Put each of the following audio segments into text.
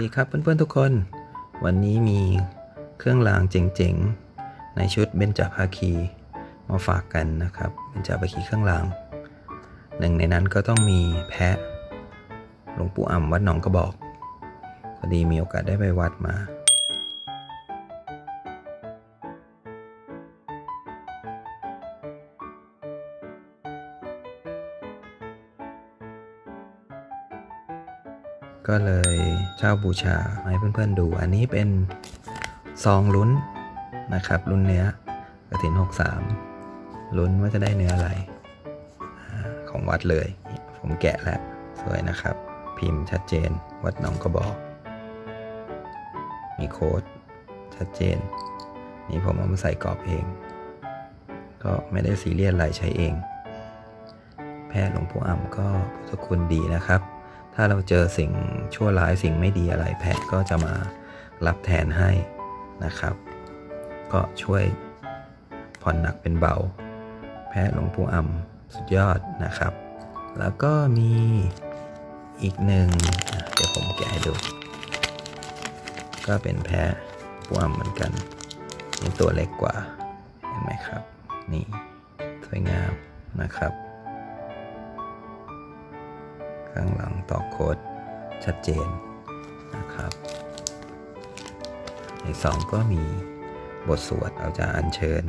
ดีครับเพื่อนๆทุกคน วันนี้มีเครื่องรางเจ๋งๆ ในชุดเบญจภาคีมาฝากกันนะครับเบญจภาคีเครื่องรางหนึ่งในนั้นก็ต้องมีแพะหลวงปู่อ่ำวัดหนองกระบอกพอดีมีโอกาสได้ไปวัดมา ก็เลยเช่าบูชาให้เพื่อนๆดู อันนี้เป็นซองลุ้นนะครับลุ้นเนื้อกระถิน 63 ลุ้นว่าจะได้เนื้ออะไรของวัดเลย ผมแกะแล้วสวยนะครับ พิมพ์ชัดเจน วัดหนองกระบอก มีโค้ดชัดเจน นี่ผมเอามาใส่กรอบเอง ก็ไม่ได้ซีเรียสอะไรใช้เอง แพทย์หลวงปู่อ่ำก็พุทธคุณดีนะครับ ถ้าเราเจอสิ่งชั่วร้ายสิ่งไม่ดีอะไรแพทย์ก็จะมารับแทนให้นะครับ ก็ช่วยผ่อนหนักเป็นเบา แพทย์หลวงปู่อ่ำสุดยอดนะครับ แล้วก็มีอีกหนึ่งเดี๋ยวผมแกะให้ดู ก็เป็นแพะปู่อ่ำเหมือนกันนี่ตัวเล็กกว่าเห็นไหมครับ นี่สวยงามนะครับ ข้างหลังต่อโคดชัดเจนนะครับ ในสองก็มีบทสวดเอาจะอัญเชิญ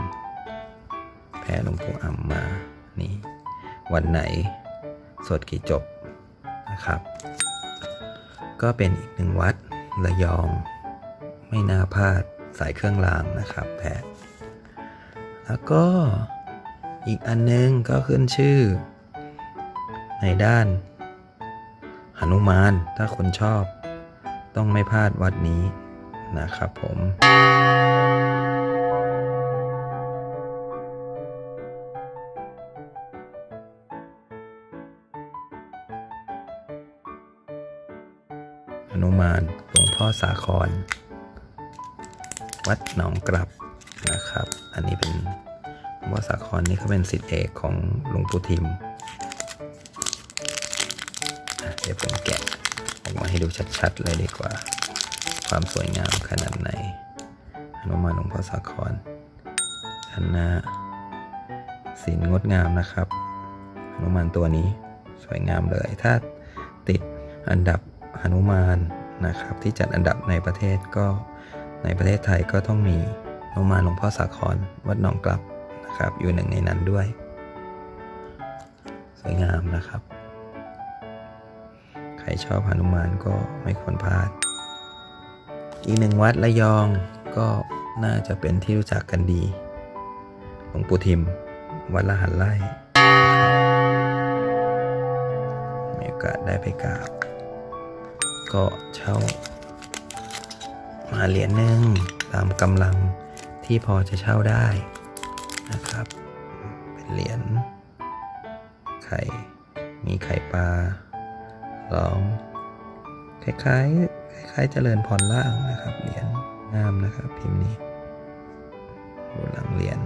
แพ้หลวงปู่อ่ำมานี่วันไหนสวดกี่จบนะครับ ก็เป็นอีกหนึ่งวัดระยองไม่น่าพลาดสายเครื่องรางนะครับแพทแล้วก็อีกอันนึงก็ขึ้นชื่อ ในด้าน หนุมาน ถ้าคนชอบ ต้องไม่พลาดวัดนี้นะครับผมหนุมานหลวงพ่อสาคร วัดหนองกลับนะครับ อันนี้เป็นหลวงพ่อสาครนี่เขาเป็นสิทธิเอกของหลวงปู่ทิม เดี๋ยวผมแกะออกมาให้ดูชัดๆเลยดีกว่า ความสวยงามขนาดไหนหนุมานหลวงพ่อสาครอันหน้าสีงดงามนะครับหนุมานตัวนี้สวยงามเลย ถ้าติดอันดับหนุมานนะครับ ที่จัดอันดับในประเทศก็ในประเทศไทยก็ต้องมีหนุมานหลวงพ่อสาครวัดหนองกลับนะครับ อยู่หนึ่งในนั้นด้วย สวยงามนะครับ ชอบหนุมานก็ไม่ควรพลาด อีกหนึ่งวัดระยองก็น่าจะเป็นที่รู้จักกันดี หลวงปู่ทิม วัดละหันไร่มีโอกาสได้ไปกราบ ก็เช่า มาเหรียญหนึ่งตามกำลังที่พอจะเช่าได้นะครับ เป็นเหรียญไข่ มีไข่ปลา ร้องคล้ายๆคล้ายๆเจริญพรล่างนะครับเหรียญงามนะครับ พิมพ์นี้ดูหลังเหรียญ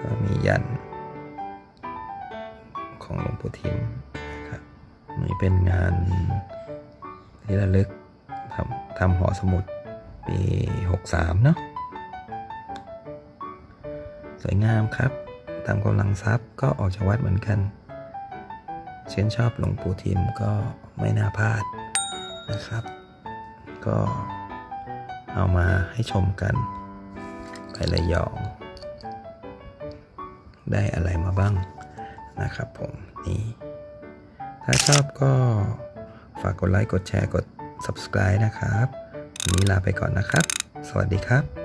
ก็มียัน ของหลวงปู่ทิมนะครับนี่เป็นงานที่ระลึกทำทำหอสมุดปี 63 เนาะสวยงามครับ ตามกำลังทรัพย์ก็ออกจากวัดเหมือนกัน เช่นชอบหลวงปู่ทิมก็ไม่น่าพลาดนะครับ ก็เอามาให้ชมกันไประยอง ได้อะไรมาบ้างนะครับผมนี่ถ้าชอบก็ฝากกดไลค์ กดแชร์ กด subscribe นะครับ วันนี้ลาไปก่อนนะครับ สวัสดีครับ